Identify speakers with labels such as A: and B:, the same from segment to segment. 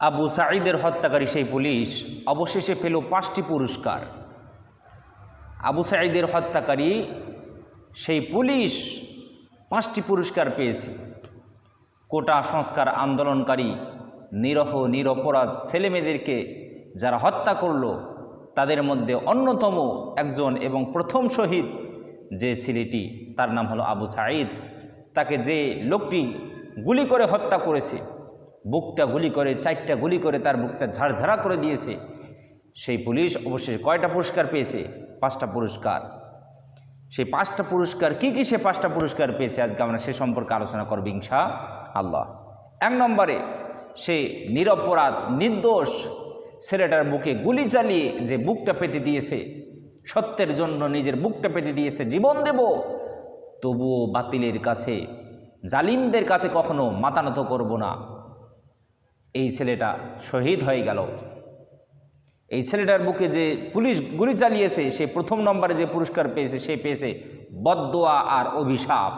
A: আবু সাঈদের হত্যাকারী সেই পুলিশ অবশেষে পেল পাঁচটি পুরস্কার। আবু সাঈদের হত্যাকারী সেই পুলিশ পাঁচটি পুরস্কার পেয়েছে। কোটা সংস্কার আন্দোলনকারী, নিরহ, নিরপরাধ ছেলেমেয়েদেরকে যারা হত্যা করল, তাদের মধ্যে অন্যতম একজন এবং প্রথম শহীদ যে ছেলেটি, তার নাম হলো আবু সাঈদ, তাকে যে লোকটি গুলি করে হত্যা করেছে বুকটা গুলি করে, চারটা গুলি করে তার বুকটা ঝাড়ঝাড়া করে দিয়েছে। সেই পুলিশ অবশ্যই কয়টা পুরস্কার পেয়েছে? পাঁচটা পুরস্কার। সেই পাঁচটা পুরস্কার, কি কি সে পাঁচটা পুরস্কার পেয়েছে আজকে আমরা সে সম্পর্কে আলোচনা করব ইনশা আল্লাহ এক নম্বরে, সে নিরপরাধ, নির্দোষ ছেলেটার বুকে গুলি চালিয়ে যে বুকটা পেতে দিয়েছে, সত্যের জন্য নিজের বুকটা পেতে দিয়েছে, জীবন দেব, তবুও বাতিলের কাছে, জালিমদের কাছে কখনো মাতানত করব না। এই ছেলেটা শহীদ হয়ে গেল। এই ছেলেটার বুকে যে পুলিশ গুলি চালিয়েছে, সে প্রথম নম্বরে যে পুরস্কার পেয়েছে, সে পেয়েছে বদদোয়া আর অভিশাপ।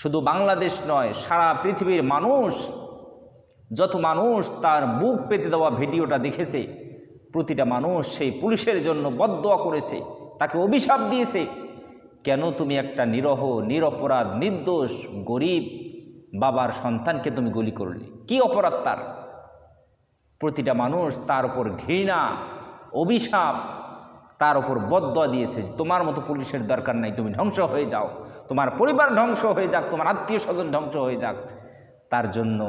A: শুধু বাংলাদেশ নয়, সারা পৃথিবীর মানুষ, যত মানুষ তার বুক পেতে দেওয়া ভিডিওটা দেখেছে, প্রতিটা মানুষ সেই পুলিশের জন্য বদদোয়া করেছে, তাকে অভিশাপ দিয়েছে। কেন তুমি একটা নিরহ, নিরপরাধ, নির্দোষ, গরিব বাবার সন্তানকে তুমি গুলি করলে? কি অপরাধ তার? প্রতিটা মানুষ তার উপর ঘৃণা, অভিশাপ, তার উপর বদয়া দিয়েছে তোমার মতো পুলিশের দরকার নাই, তুমি ধ্বংস হয়ে যাও। তোমার পরিবার ধ্বংস হয়ে যাক, তোমার আত্মীয় স্বজন ধ্বংস হয়ে যাক। তার জন্য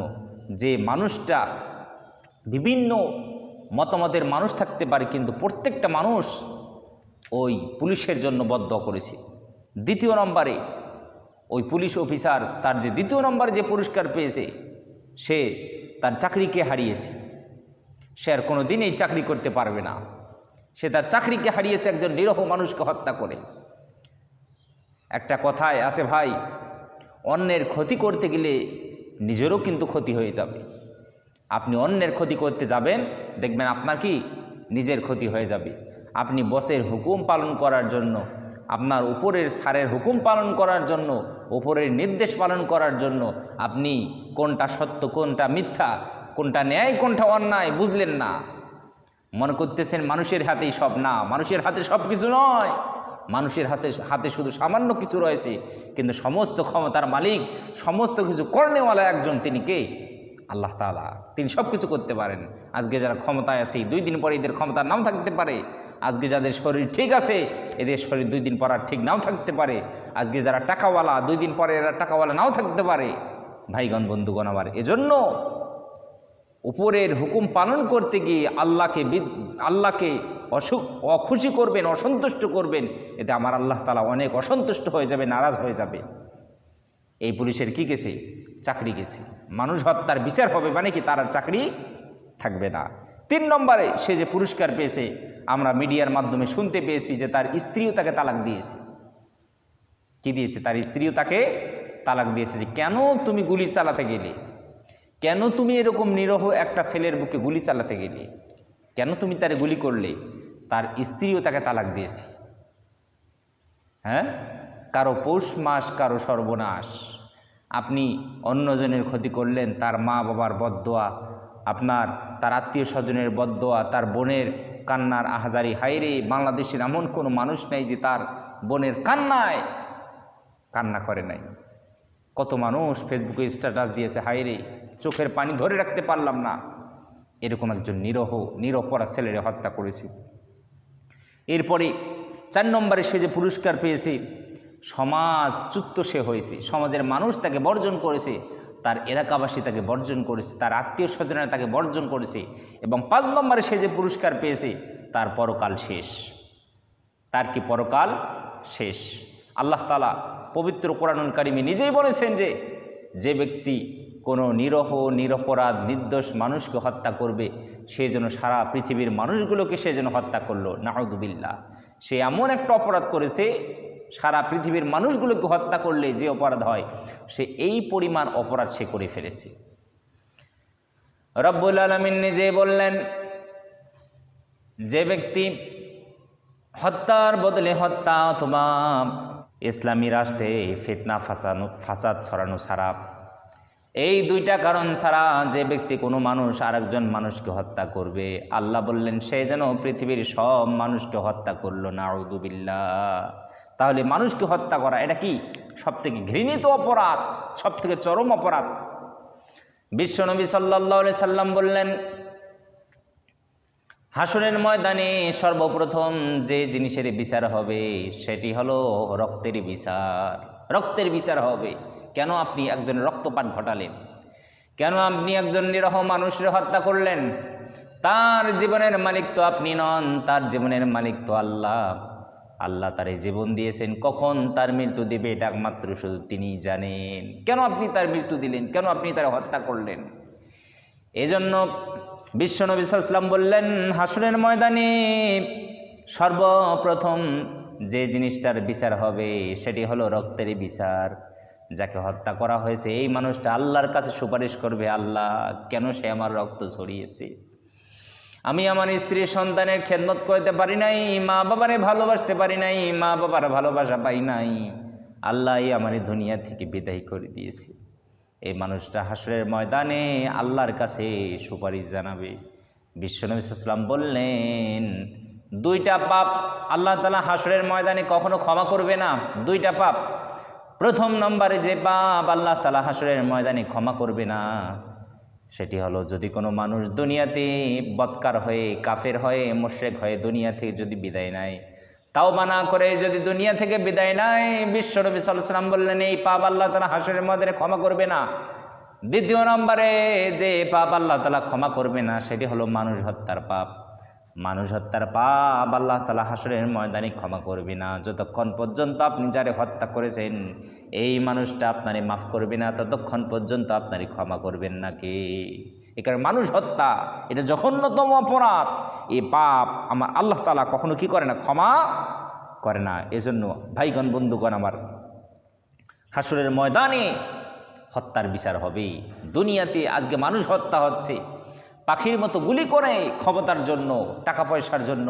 A: যে মানুষটা বিভিন্ন মতামতের মানুষ থাকতে পারে, কিন্তু প্রত্যেকটা মানুষ ওই পুলিশের জন্য বদ্ধ করেছে। দ্বিতীয় নম্বরে ওই পুলিশ অফিসার তার যে দ্বিতীয় নম্বরে যে পুরস্কার পেয়েছে সে তার চাকরিকে হারিয়েছে। সে আর কোনো দিন এই চাকরি করতে পারবে না। সে তার চাকরিকে হারিয়েছে একজন নিরহ মানুষকে হত্যা করে। একটা কথায় আছে, ভাই, অন্যের ক্ষতি করতে গেলে নিজেরও কিন্তু ক্ষতি হয়ে যাবে। আপনি অন্যের ক্ষতি করতে যাবেন, দেখবেন আপনার কি নিজের ক্ষতি হয়ে যাবে। আপনি বসের হুকুম পালন করার জন্য আপনার উপরের সারের হুকুম পালন করার জন্য, উপরের নির্দেশ পালন করার জন্য আপনি কোনটা সত্য, কোনটা মিথ্যা, কোনটা ন্যায়, কোনটা অন্যায় বুঝলেন না। মনে করতেছেন মানুষের হাতেই সব না, মানুষের হাতে সব কিছু নয়। মানুষের হাতে হাতে শুধু সামান্য কিছু রয়েছে, কিন্তু সমস্ত ক্ষমতার মালিক, সমস্ত কিছু কর্ণেওয়ালা একজন তিনি কে? আল্লাহ তালা তিনি সব কিছু করতে পারেন। আজকে যারা ক্ষমতায় আছে, দুই দিন পরে এদের ক্ষমতা নাও থাকতে পারে। আজকে যাদের শরীর ঠিক আছে, এদের শরীর দুই দিন পর আর ঠিক নাও থাকতে পারে। আজকে যারা টাকাওয়ালা, দুই দিন পরে এরা টাকাওয়ালা নাও থাকতে পারে। ভাইগণ, বন্ধুগণ আবার এজন্য উপরের হুকুম পালন করতে গিয়ে আল্লাহকে আল্লাহকে অসুখ অখুশি করবেন, অসন্তুষ্ট করবেন, এতে আমার আল্লাহ তালা অনেক অসন্তুষ্ট হয়ে যাবে, নারাজ হয়ে যাবে। এই পুলিশের কি গেছে চাকরি গেছে। মানুষ হত্যার বিচার হবে মানে কি? তার চাকরি থাকবে না। তিন নম্বরে সে যে পুরস্কার পেয়েছে, আমরা মিডিয়ার মাধ্যমে শুনতে পেয়েছি যে তার স্ত্রীও তাকে তালাক দিয়েছে। কি দিয়েছে? তার স্ত্রীও তাকে তালাক দিয়েছে যে, কেন তুমি গুলি চালাতে গেলে? কেন তুমি এরকম নিরহ একটা ছেলের বুকে গুলি চালাতে গেলে? কেন তুমি তার গুলি করলে? তার স্ত্রীও তাকে তালাক দিয়েছে। হ্যাঁ? কারও পৌষ মাস, কারও সর্বনাশ। আপনি অন্যজনের ক্ষতি করলেন, তার মা বাবার বদোয়া আপনার, তার আত্মীয় স্বজনের বদোয়া তার বোনের কান্নার আহাজারি। হাইরে বাংলাদেশের এমন কোনো মানুষ নেই যে তার বোনের কান্নায় কান্না করে নাই। কত মানুষ ফেসবুকে স্ট্যাটাস দিয়েছে হাইরে চোখের পানি ধরে রাখতে পারলাম না। এরকম একজন নিরহ নিরপরা ছেলেরে হত্যা করেছে। এরপরে চার নম্বরে সে যে পুরস্কার পেয়েছে সমাজচ্যুত সে হয়েছে, সমাজের মানুষ তাকে বর্জন করেছে, তার এলাকাবাসী তাকে বর্জন করেছে, তার আত্মীয় স্বজনেরা তাকে বর্জন করেছে এবং পাঁচ নম্বরে সে যে পুরস্কার পেয়েছে, তার পরকাল শেষ। তার কি পরকাল? শেষ। আল্লাহ তালা পবিত্র কোরআনুল কারিমে নিজেই বলেছেন যে যে ব্যক্তি কোনো নিরহ, নিরপরাধ, নির্দোষ মানুষকে হত্যা করবে, সে যেন সারা পৃথিবীর মানুষগুলোকে সে যেন হত্যা করল নাহদুবিল্লা সে এমন একটা অপরাধ করেছে সারা পৃথিবীর মানুষগুলোকে হত্যা করলে যে অপরাধ হয়, সে এই পরিমাণ অপরাধ সে করে ফেলেছে। রব্বুল আলমিন নিজে বললেন, যে ব্যক্তি হত্যার বদলে হত্যা অথবা ইসলামী রাষ্ট্রে ফিতনা ফাসানো, ফাসাদ ছড়ানো ছাড়া, এই দুইটা কারণ ছাড়া যে ব্যক্তি কোনো মানুষ আরেকজন মানুষকে হত্যা করবে, আল্লাহ বললেন, সে যেন পৃথিবীর সব মানুষকে হত্যা করল না আউদুবিল্লা তাহলে মানুষকে হত্যা করা, এটা কি? সব থেকে ঘৃণিত অপরাধ সব থেকে চরম অপরাধ। বিশ্বনবী সাল্লাহ সাল্লাম বললেন হাসনের ময়দানে সর্বপ্রথম যে জিনিসের বিচার হবে, সেটি হলো রক্তের বিচার। রক্তের বিচার হবে। কেন আপনি একজন রক্তপাত ঘটালেন? কেন আপনি একজন নিরহ মানুষের হত্যা করলেন? তার জীবনের মালিক তো আপনি নন, তার জীবনের মালিক তো আল্লাহ। আল্লাহ তার জীবন দিয়েছেন, কখন তার মৃত্যু দেবে এটা একমাত্র শুধু তিনি জানেন। কেন আপনি তার মৃত্যু দিলেন? কেন আপনি তার হত্যা করলেন? এজন্য বিশ্বনবী সাল্লাম বললেন, হাসুরের ময়দানে সর্বপ্রথম যে জিনিসটার বিচার হবে সেটি হলো রক্তের বিচার। যাকে হত্যা করা হয়েছে, এই মানুষটা আল্লাহর কাছে সুপারিশ করবে, আল্লাহ কেন সে আমার রক্ত ছড়িয়েছে আমি আমার স্ত্রী সন্তানের খেদমত করতে পারি নাই, মা বাবারে ভালোবাসতে পারি নাই, মা বাবার ভালোবাসা পাই নাই। আল্লাহ আমার দুনিয়া থেকে বিদায় করে দিয়েছে। এই মানুষটা হাসরের ময়দানে আল্লাহর কাছে সুপারিশ জানাবে। বিশ্বনবী সাল্লাম বললেন, দুইটা পাপ আল্লাহ তালা হাসরের ময়দানে কখনো ক্ষমা করবে না। দুইটা পাপ। প্রথম নম্বরে যে পাপ আল্লাহ তালা হাসরের ময়দানে ক্ষমা করবে না। সেটি হলো, যদি কোনো মানুষ দুনিয়াতে বৎকার হয়ে, কাফের হয়ে মোশেক হয়ে দুনিয়া থেকে যদি বিদায় নেয়, তাও মানা করে যদি দুনিয়া থেকে বিদায় নেয় বিশ্বরবি সাল্লাম বললেন, এই পাপ আল্লাহ তালা হাসরের মধ্যে ক্ষমা করবে না। দ্বিতীয় নম্বরে, যে পাপ আল্লাহ তালা ক্ষমা করবে না, সেটি হলো মানুষ হত্যার পাপ। মানুষ হত্যার পাপ, আল্লাহ তালা হাসরের ময়দানে ক্ষমা করবে না। যতক্ষণ পর্যন্ত আপনি যারে হত্যা করেছেন, এই মানুষটা আপনারে মাফ করবে না, ততক্ষণ পর্যন্ত আপনারে ক্ষমা করবেন না কে? এখানে মানুষ হত্যা, এটা জঘন্যতম অপরাধ। এই পাপ আমার আল্লাহ তালা কখনো কি করে না? ক্ষমা করে না। এজন্য ভাইগণ, বন্ধুগণ আমার, হাসরের ময়দানে হত্যার বিচার হবে। দুনিয়াতে আজকে মানুষ হত্যা হচ্ছে। পাখির মতো গুলি করে ক্ষমতার জন্য, টাকা পয়সার জন্য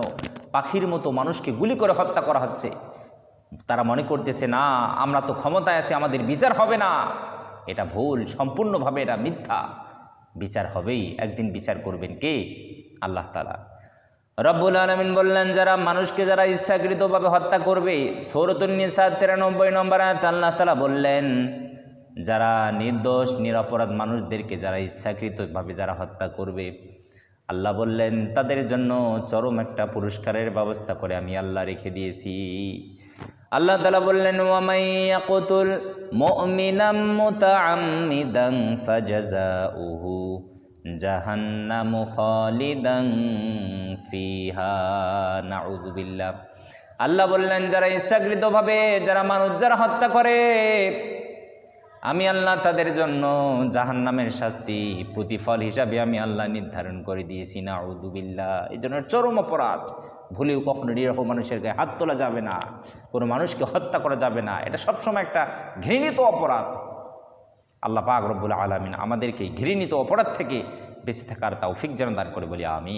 A: পাখির মতো মানুষকে গুলি করে হত্যা করা হচ্ছে। তারা মনে করতেছে, না, আমরা তো ক্ষমতায় আছি, আমাদের বিচার হবে না। এটা ভুল, সম্পূর্ণভাবে এটা মিথ্যা। বিচার হবেই, একদিন বিচার করবেন কে? আল্লাহ তালা রব্বুল আলমিন বললেন, যারা মানুষকে যারা ইচ্ছাকৃতভাবে হত্যা করবে সৌরতুন্নিসা তিরানব্বই নম্বর আল্লাহ তালা বললেন যারা নির্দোষ, নিরাপরাধ মানুষদেরকে যারা ইচ্ছাকৃতভাবে যারা হত্যা করবে, আল্লাহ বললেন, তাদের জন্য চরম একটা পুরস্কারের ব্যবস্থা করে আমি আল্লাহ রেখে দিয়েছি। আল্লাহ তালা বললেন ওয়ামাইয়াকুতুল মুমিনাম মুতাআম্মিদান ফাজাজাউহু জাহান্নামু ফিহা। বিল্লাহ। আল্লাহ বললেন, যারা ইচ্ছাকৃতভাবে, যারা মানুষ যারা হত্যা করে আমি আল্লাহ তাদের জন্য জাহান্নামের শাস্তি, প্রতিফল হিসাবে আমি আল্লাহ নির্ধারণ করে দিয়েছি না উদুবিল্লা এই জন্য চরম অপরাধ। ভুলেও কখনো নিরহ মানুষের গায়ে হাত তোলা যাবে না, কোনো মানুষকে হত্যা করা যাবে না। এটা সবসময় একটা ঘৃণিত অপরাধ। আল্লাহ পাক রব্বুল আলমিন আমাদেরকে ঘৃণিত অপরাধ থেকে বেঁচে থাকার তাও ফিক যেন দান করে বলি আমি